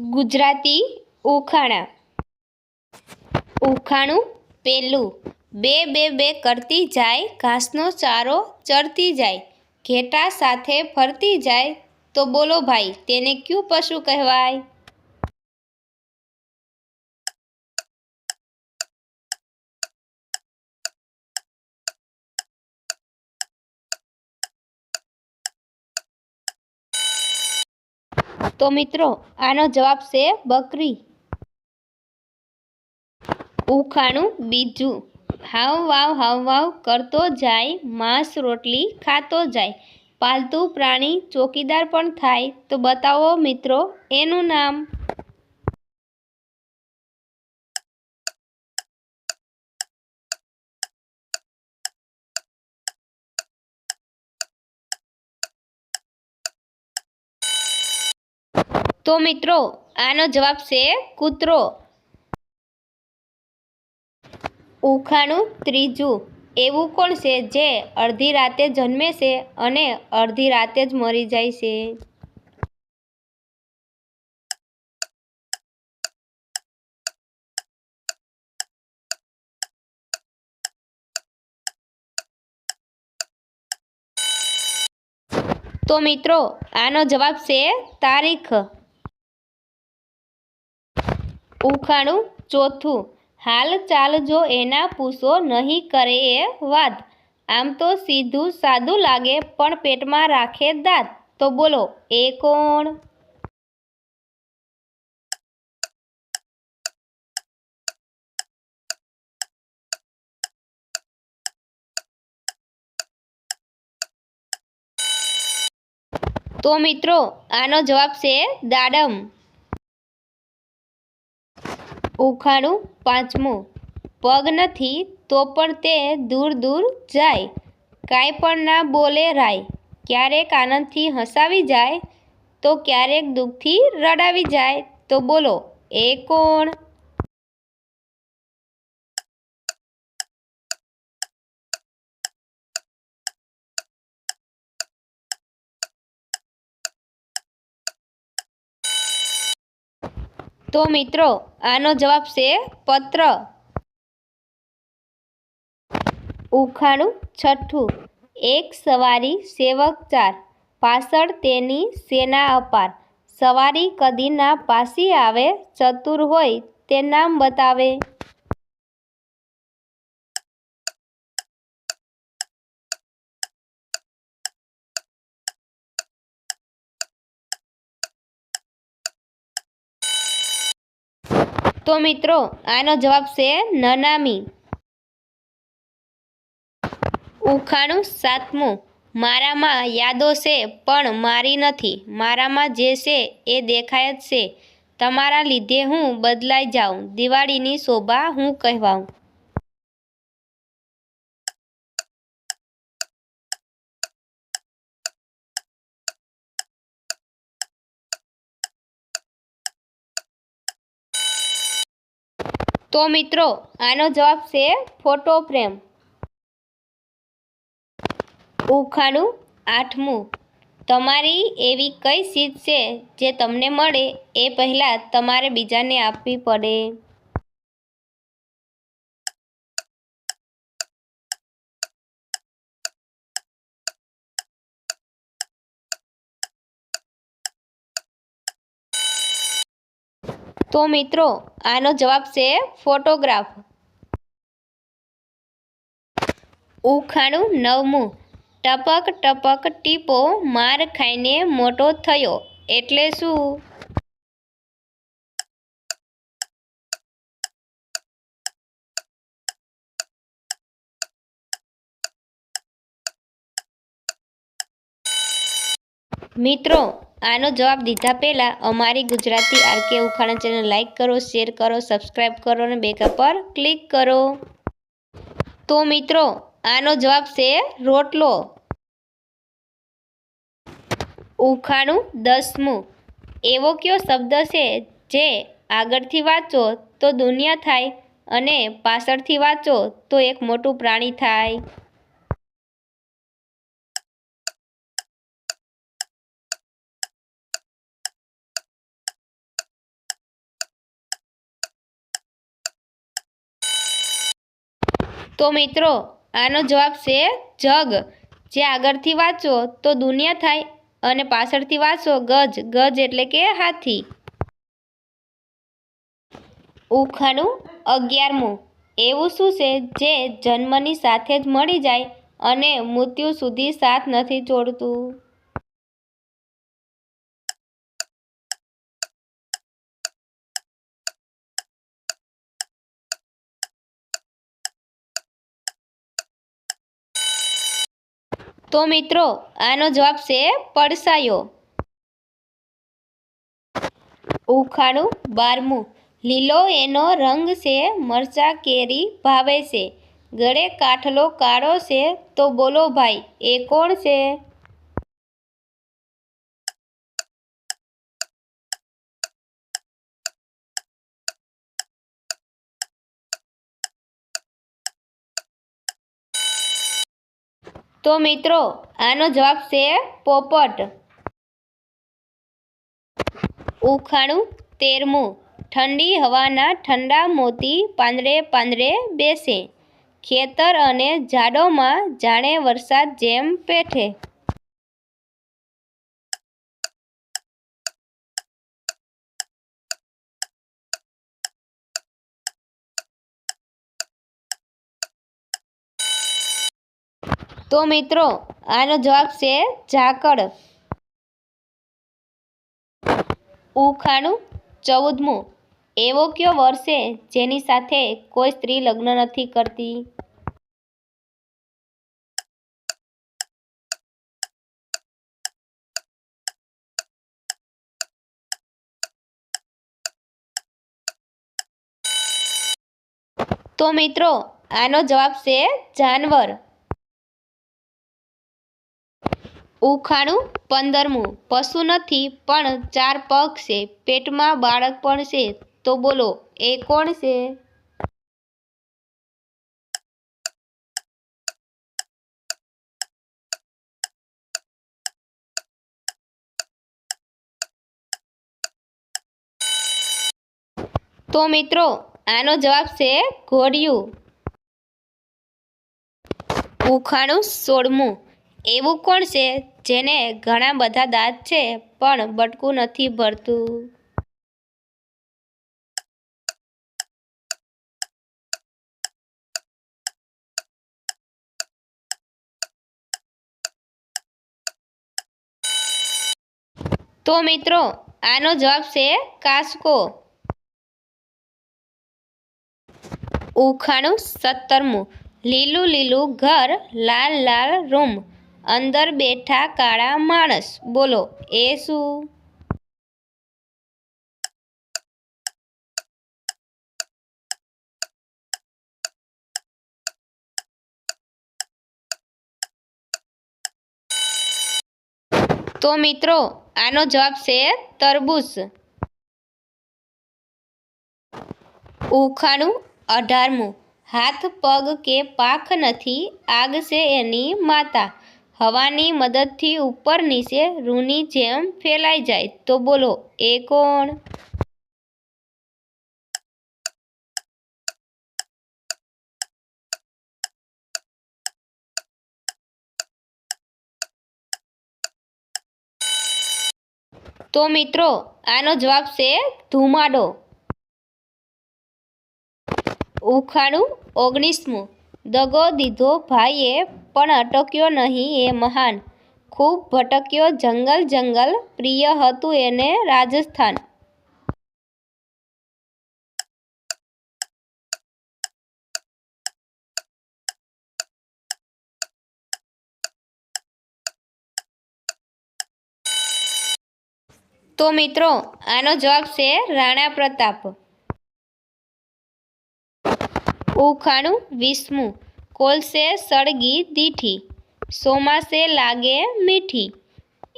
ગુજરાતી ઉખાણા. ઉખાણું પેલું. બે બે બે કરતી જાય, ઘાસનો ચારો ચરતી જાય, ઘેટા સાથે ફરતી જાય, તો બોલો ભાઈ, તેને ક્યું પશુ કહેવાય? તો મિત્રો, આનો જવાબ છે બકરી. ઉખાણું બીજું. હાવ વાવ હાવ વાવ કરતો જાય, માંસ રોટલી ખાતો જાય. પાલતુ પ્રાણી ચોકીદાર પણ થાય. તો બતાવો મિત્રો, એનું નામ? તો મિત્રો, આનો જવાબ છે કૂતરો. ઉખાણું ત્રીજું. એવું કોણ છે જે અડધી રાતે જન્મે છે અને અડધી રાતે જ મરી જાય છે? તો મિત્રો, આનો જવાબ છે તારીખ. ઉખાણું ચોથું. હાલ ચાલ જો એના પૂછો નહીં કરે એ વાત. આમ તો સીધું સાદું લાગે, પણ પેટમાં રાખે દાંત. તો બોલો, એ કોણ? તો મિત્રો, આનો જવાબ છે દાડમ. ઉખાણું પાંચમું. પગ નથી તો પણ તે દૂર દૂર જાય. કાંઈ પણ ના બોલે રાય. ક્યારેક આનંદથી હસાવી જાય તો ક્યારેક દુઃખથી રડાવી જાય. તો બોલો, એ કોણ? તો મિત્રો. આનો જવાબ છે પત્ર. ઉખાણું છઠ્ઠું. એક સવારી સેવક ચાર. પાછળ તેની સેના અપાર. સવારી કદીના પાસી આવે, ચતુર હોય, તે નામ બતાવે. તો મિત્રો, આનો જવાબ છે નનામી. ઉખાણું સાતમું. મારામાં યાદો છે, પણ મારી નથી. મારામાં જે છે, એ દેખાય જ છે. તમારા લીધે હું બદલાઈ જાઉં. દિવાળીની શોભા હું કહેવાઉં. તો મિત્રો, આનો જવાબ છે ફોટો ફ્રેમ. ઉખાણું આઠમું. તમારી એવી કઈ ચીજ છે જે તમને મળે, એ પહેલાં તમારે બીજાને આપવી પડે. તો મિત્રો, આનો જવાબ છે ફોટોગ્રાફ. ઉખાણું નવમું. ટપક ટપક ટીપો માર ખાઈને મોટો થયો. એટલે શું? મિત્રો આનો જવાબ દીધા પહેલાં અમારી ગુજરાતી આરકે ઉખાણા ચેનલ લાઇક કરો, શેર કરો સબસ્ક્રાઈબ કરો અને બેકા પર ક્લિક કરો. તો મિત્રો, આનો જવાબ છે રોટલો. ઉખાણું દસમું. એવો કયો શબ્દ છે જે આગળથી વાંચો તો દુનિયા થાય અને પાછળથી વાંચો તો એક મોટું પ્રાણી થાય. તો મિત્રો, આનો જવાબ છે જગ. જે આગળથી વાંચો તો દુનિયા થાય અને પાછળથી વાંચો ગજ. ગજ એટલે કે હાથી. ઉખાણું અગિયારમું. એવું શું છે જે જન્મની સાથે જ મળી જાય અને મૃત્યુ સુધી સાથ નથી છોડતું? તો મિત્રો, આનો જવાબ છે પડસાયો. ઉખાડું બારમું. લીલો એનો રંગ છે મરચા કેરી ભાવે છે. ગળે કાઠલો કાળો છે તો બોલો ભાઈ, એ કોણ છે? તો મિત્રો, આનો જવાબ છે પોપટ. ઉખાણું તેરમું. ઠંડી હવાના ઠંડા મોતી પાંદરે પાંદરે બેસે. ખેતર અને ઝાડોમાં જાણે વરસાદ જેમ પેઠે. તો મિત્રો, આનો જવાબ છે ઝાકળ. ઉખાણું ચૌદમું. એવો કયો વર્ષે જેની સાથે કોઈ સ્ત્રી લગ્ન નથી કરતી? તો મિત્રો, આનો જવાબ છે જાનવર. ઉખાણું પંદરમું. પશુ નથી, પણ ચાર પગ છે. પેટમાં બાળક પણ છે. તો બોલો, એ કોણ છે? તો મિત્રો, આનો જવાબ છે ઘોડિયું. ઉખાણું સોળમું. એવું કોણ છે જેને ઘણા બધા દાંત છે, પણ બટકું નથી ભરતું? તો મિત્રો, આનો જવાબ છે કાસકો. ઉખાણું સત્તરમું. લીલું લીલું ઘર, લાલ લાલ રૂમ. અંદર બેઠા કાળા માણસ. બોલો, એ શું? તો મિત્રો, આનો જવાબ છે તરબૂચ. ઉખાણું અઢારમું. હાથ, પગ કે પાખ નથી, આગ છે એની માતા. હવાની મદદથી ઉપર નીચે રૂની જેમ ફેલાઈ જાય. તો બોલો, એ કોણ? તો મિત્રો, આનો જવાબ છે ધુમાડો. ઉખાણું ઓગણીસમું. દગો દીધો ભાઈએ પણ અટક્યો નહીં એ મહાન. ખૂબ ભટક્યો જંગલ જંગલ, પ્રિય હતું એને રાજસ્થાન. તો મિત્રો, આનો જવાબ છે રાણા પ્રતાપ. ઉખાણું વીસમું. કોલસે સળગી દીઠી. સોમાસે લાગે મીઠી.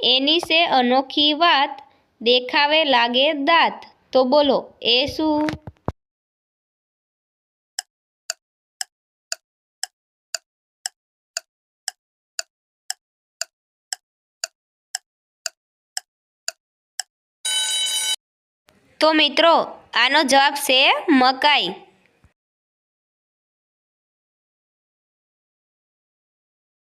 એની છે અનોખી વાત. દેખાવે લાગે દાંત. તો બોલો, એ શું? તો મિત્રો, આનો જવાબ છે મકાઈ.